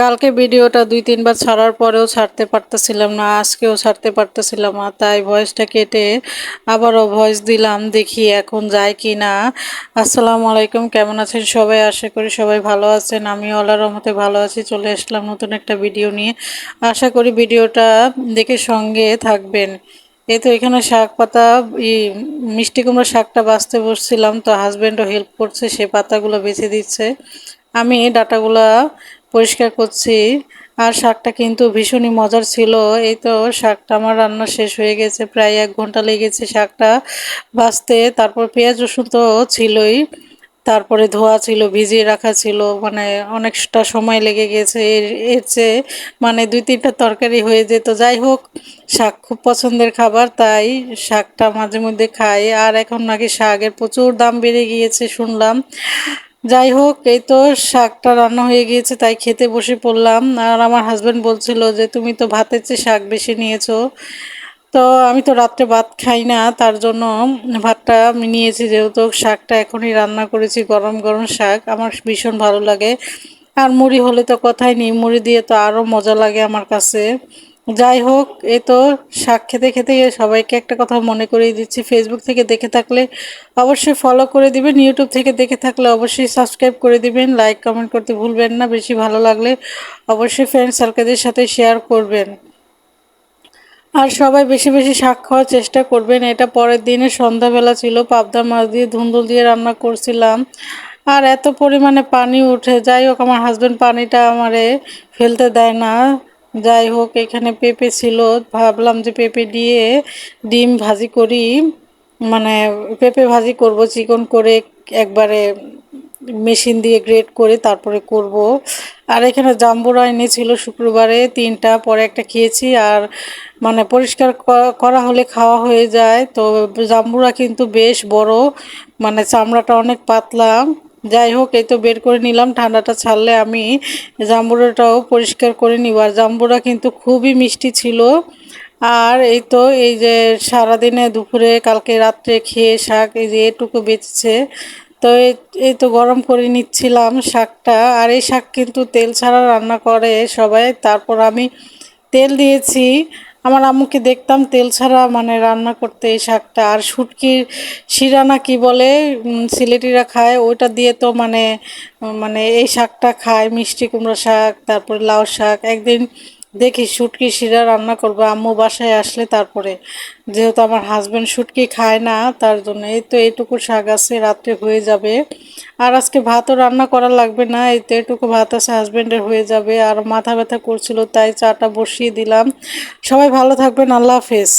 কালকে ভিডিওটা দুই, তিনবার ছাড়ার পরেও ছাড়তে পারতেছিলাম না, আজকেও ছাড়তে পারতেছিলাম না, তাই ভয়েসটা কেটে আবারও ভয়েস দিলাম, দেখি এখন যায় কি না আসসালামু আলাইকুম, কেমন আছেন সবাই? আশা করি সবাই ভালো আছেন। আমি আল্লাহর রহমতে ভালো আছি, চলে আসলাম নতুন একটা ভিডিও নিয়ে। আশা করি ভিডিওটা দেখে সঙ্গে থাকবেন। এই তো এখানে শাক পাতা মিষ্টি কুমড়ো শাকটা বাঁচতে বসছিলাম, তো হাজব্যান্ডও হেল্প করছে, সে পাতাগুলো বেছে দিচ্ছে। আমি ডাটাগুলা পরিষ্কার করছি। আর শাকটা কিন্তু ভীষণই মজার ছিল। এই তো শাকটা আমার রান্না শেষ হয়ে গেছে। প্রায় এক ঘণ্টা লেগেছে শাকটা বাঁচতে তারপর পেঁয়াজ রসুন তো ছিলই। তারপরে ধোয়া ছিল, ভিজিয়ে রাখা ছিল। মানে অনেকটা সময় লেগে গেছে। এর চেয়ে মানে দুই তিনটা তরকারি হয়ে যেত। যাই হোক, শাক খুব পছন্দের খাবার, তাই শাকটা মাঝে মধ্যে খাই। আর এখন নাকি শাকের প্রচুর দাম বেড়ে গিয়েছে শুনলাম। যাই হোক, এই তো শাকটা রান্না হয়ে গিয়েছে, তাই খেতে বসে পড়লাম। আর আমার হাজব্যান্ড বলছিল যে, তুমি তো ভাতের চেয়ে শাক বেশি নিয়েছো। তো আমি তো রাত্রে ভাত খাই না, তার জন্য ভাতটা আমি নিয়েছি, যেহেতু শাকটা এখনই রান্না করেছি, গরম গরম শাক। আমার ভীষণ ভালো লাগে। আর মুড়ি হলে তো কথাই নেই, মুড়ি দিয়ে তো আরও মজা লাগে আমার কাছে। যাই হোক, এ তো শাক খেতে খেতে সবাইকে একটা কথা মনে করিয়ে দিচ্ছি। ফেসবুক থেকে দেখে থাকলে অবশ্যই ফলো করে দিবেন ইউটিউব থেকে দেখে থাকলে অবশ্যই সাবস্ক্রাইব করে দিবেন। লাইক কমেন্ট করতে ভুলবেন না, বেশি ভালো লাগলে অবশ্যই ফ্রেন্ড সার্কেলদের সাথে শেয়ার করবেন। আর সবাই বেশি বেশি শাক খাওয়ার চেষ্টা করবেন। এটা পরের দিনে সন্ধ্যাবেলা ছিল, পাবদা মাছ দিয়ে ধুন্দুল দিয়ে রান্না করছিলাম। আর এত পরিমাণে পানি উঠে, যাই হোক, আমার হাজব্যান্ড পানিটা আমারে ফেলতে দেয় না। যাই হোক, এখানে পেঁপে ছিল। ভাবলাম যে পেঁপে দিয়ে ডিম ভাজি করি। মানে পেঁপে ভাজি করব, চিকন করে একবারে মেশিন দিয়ে গ্রেড করে তারপরে করব। আর এখানে জাম্বুরা এনেছিল শুক্রবারে, তিনটা, পরে একটা খেয়েছি। আর মানে পরিষ্কার করা হলে খাওয়া হয়ে যায়। তো জাম্বুরা কিন্তু বেশ বড় মানে চামড়াটা অনেক পাতলা। যাই হোক, এই তো বের করে নিলাম। ঠান্ডাটা ছাড়লে আমি জাম্বুরাটাও পরিষ্কার করে নিব। আর জাম্বুরা কিন্তু খুবই মিষ্টি ছিল। আর এই তো, এই যে সারাদিনে দুপুরে, কালকে রাত্রে খেয়ে শাক, এই যে এটুকু বেঁচেছে। তো এই তো গরম করে নিচ্ছিলাম শাকটা। আর এই শাক কিন্তু তেল ছাড়া রান্না করে সবাই। তারপর আমি তেল দিয়েছি। আমার আম্মুকে দেখতাম তেল ছাড়া মানে রান্না করতে এই শাকটা। আর শুটকির শিরা না কি বলে সিলেটিরা খায়, ওইটা দিয়ে তো মানে মানে এই শাকটা খায়, মিষ্টি কুমড়ো শাক, তারপরে লাউ শাক। একদিন দেখি শুটকি শিরা রান্না করব, আম্মু বাসায় আসলে তারপরে। যেহেতু আমার হাজব্যান্ড শুটকি খায় না, তার জন্য এই তো এইটুকু শাক আছে, রাত্রে হয়ে যাবে। আর আজকে ভাতও রান্না করা লাগবে না, এই তো এটুকু ভাত আছে হাজব্যান্ডের হয়ে যাবে। আর মাথা ব্যথা করছিল, তাই চাটা বসিয়ে দিলাম। সবাই ভালো থাকবেন, আল্লাহ হাফেজ।